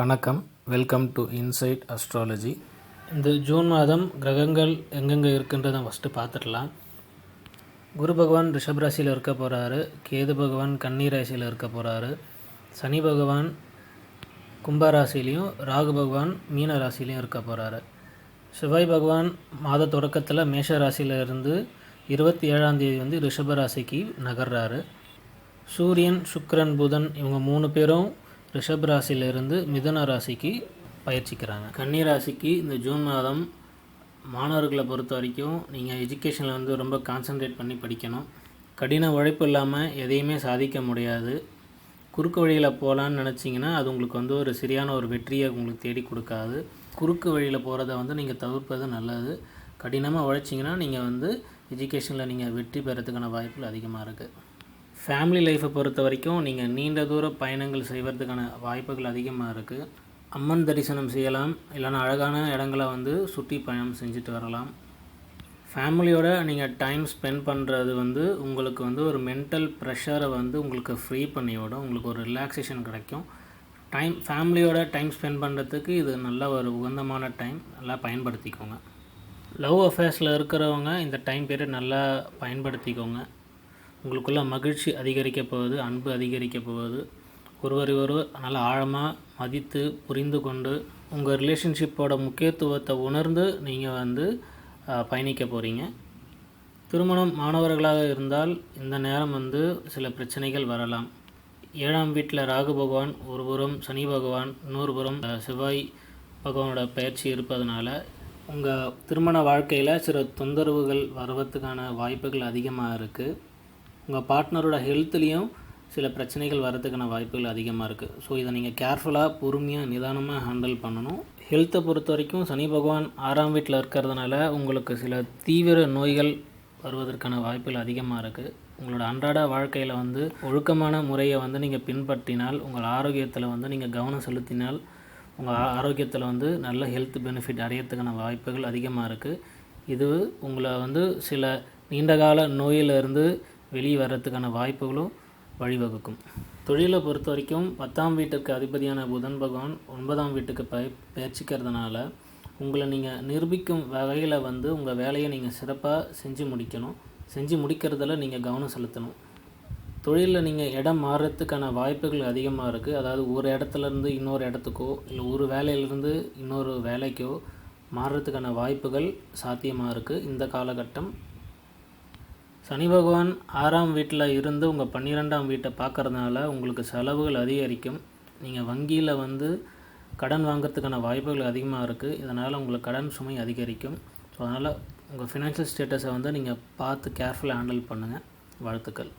வணக்கம். Welcome to inside astrology இந்த June மாதம் கிரகங்கள் எங்கெங்கே இருக்குன்றதை ஃபஸ்ட்டு பார்த்துடலாம். குரு பகவான் ரிஷப ராசியில் இருக்க போகிறாரு கேது பகவான் கன்னி ராசியில் இருக்க போகிறாரு சனி பகவான் கும்பராசிலையும் ராகு பகவான் மீன ராசிலையும் இருக்க போகிறாரு செவ்வாய் பகவான் மாத தொடக்கத்தில் மேஷ ராசியில இருந்து இருபத்தி ஏழாம் தேதி வந்து ரிஷப ராசிக்கு நகர்றாரு. சூரியன் சுக்ரன் புதன் இவங்க மூணு பேரும் ரிஷப் ராசியிலிருந்து மிதன ராசிக்கு பயிற்சிக்கிறாங்க. கன்னி ராசிக்கு இந்த ஜூன் மாதம் மாணவர்களை பொறுத்த வரைக்கும் நீங்கள் எஜுகேஷனில் வந்து ரொம்ப கான்சென்ட்ரேட் பண்ணி படிக்கணும். கடின உழைப்பு இல்லாமல் எதையுமே சாதிக்க முடியாது. குறுக்கு வழியில் போகலான்னு நினச்சிங்கன்னா அது உங்களுக்கு வந்து ஒரு சரியான ஒரு வெற்றியை உங்களுக்கு தேடி கொடுக்காது. குறுக்கு வழியில் போகிறத வந்து நீங்கள் தவிர்ப்பது நல்லது. கடினமாக உழைச்சிங்கன்னா நீங்கள் வந்து எஜுகேஷனில் நீங்கள் வெற்றி பெறத்துக்கான வாய்ப்புகள் அதிகமாக இருக்குது ஃபேமிலி லைஃப்பை பொறுத்த வரைக்கும் நீங்கள் நீண்ட தூர பயணங்கள் செய்வதற்கான வாய்ப்புகள் அதிகமாக இருக்குது அம்மன் தரிசனம் செய்யலாம். இல்லைன்னா அழகான இடங்களை வந்து சுற்றி பயணம் செஞ்சுட்டு வரலாம். ஃபேமிலியோட நீங்கள் டைம் ஸ்பெண்ட் பண்ணுறது வந்து உங்களுக்கு வந்து ஒரு மென்டல் ப்ரெஷரை வந்து உங்களுக்கு ஃப்ரீ பண்ணி விடும். உங்களுக்கு ஒரு ரிலாக்ஸேஷன் கிடைக்கும். டைம் ஃபேமிலியோட டைம் ஸ்பெண்ட் பண்ணுறதுக்கு இது நல்ல ஒரு உகந்தமான டைம் நல்லா பயன்படுத்திக்கோங்க. லவ் அஃபேர்ஸில் இருக்கிறவங்க இந்த டைம் பீரியட் நல்லா பயன்படுத்திக்கோங்க. உங்களுக்குள்ள மகிழ்ச்சி அதிகரிக்கப் போகுது அன்பு அதிகரிக்கப் போகுது. ஒருவரை ஒருவர் நல்லா ஆழமாக மதித்து புரிந்து கொண்டு உங்கள் ரிலேஷன்ஷிப்போட முக்கியத்துவத்தை உணர்ந்து நீங்கள் வந்து பயணிக்க போகிறீங்க திருமணம் மாணவர்களாக இருந்தால் இந்த நேரம் வந்து சில பிரச்சனைகள் வரலாம். ஏழாம் வீட்டில் ராகு பகவான் ஒருபுறம் சனி பகவான் இன்னொரு புறம் செவ்வாய் பகவானோட பயிற்சி இருப்பதனால உங்கள் திருமண வாழ்க்கையில் சில தொந்தரவுகள் வருவதுக்கான வாய்ப்புகள் அதிகமாக இருக்குது உங்கள் பார்ட்னரோட ஹெல்த்லேயும் சில பிரச்சனைகள் வரதுக்கான வாய்ப்புகள் அதிகமாக இருக்குது ஸோ இதை நீங்கள் கேர்ஃபுல்லாக பொறுமையாக நிதானமாக ஹேண்டில் பண்ணணும். ஹெல்த்தை பொறுத்த வரைக்கும் சனி பகவான் ஆறாம் வீட்டில் இருக்கிறதுனால உங்களுக்கு சில தீவிர நோய்கள் வருவதற்கான வாய்ப்புகள் அதிகமாக இருக்குது உங்களோட அன்றாட வாழ்க்கையில் வந்து ஒழுக்கமான முறையை வந்து நீங்கள் பின்பற்றினால் உங்கள் ஆரோக்கியத்தில் வந்து நீங்கள் கவனம் செலுத்தினால் உங்கள் ஆரோக்கியத்தில் வந்து நல்ல ஹெல்த் பெனிஃபிட் அடையிறதுக்கான வாய்ப்புகள் அதிகமாக இருக்குது இது உங்களை வந்து சில நீண்டகால நோயிலிருந்து வெளியே வர்றதுக்கான வாய்ப்புகளும் வழிவகுக்கும். தொழிலை பொறுத்த வரைக்கும் பத்தாம் வீட்டிற்கு அதிபதியான புதன் பகவான் ஒன்பதாம் வீட்டுக்கு பய பயிற்சிக்கிறதுனால உங்களை நீங்கள் நிரூபிக்கும் வகையில் வந்து உங்கள் வேலையை நீங்கள் சிறப்பாக செஞ்சு முடிக்கணும். செஞ்சு முடிக்கிறதுல நீங்கள் கவனம் செலுத்தணும். தொழிலில் நீங்கள் இடம் மாறுறதுக்கான வாய்ப்புகள் அதிகமாக இருக்குது அதாவது ஒரு இடத்துலேருந்து இன்னொரு இடத்துக்கோ இல்லை ஒரு வேலையிலேருந்து இன்னொரு வேலைக்கோ மாறுறதுக்கான வாய்ப்புகள் சாத்தியமாக இருக்குது இந்த காலகட்டம் சனி பகவான் ஆறாம் வீட்டில் இருந்து உங்கள் பன்னிரெண்டாம் வீட்டை பார்க்குறதுனால உங்களுக்கு செலவுகள் அதிகரிக்கும். நீங்கள் வங்கியில் வந்து கடன் வாங்குறதுக்கான வாய்ப்புகள் அதிகமாக இருக்குது இதனால் உங்களுக்கு கடன் சுமை அதிகரிக்கும். ஸோ அதனால் உங்கள் ஃபினான்ஷியல் ஸ்டேட்டஸை வந்து நீங்கள் பார்த்து கேர்ஃபுல்லாக ஹேண்டில் பண்ணுங்கள் வாழ்த்துக்கள்.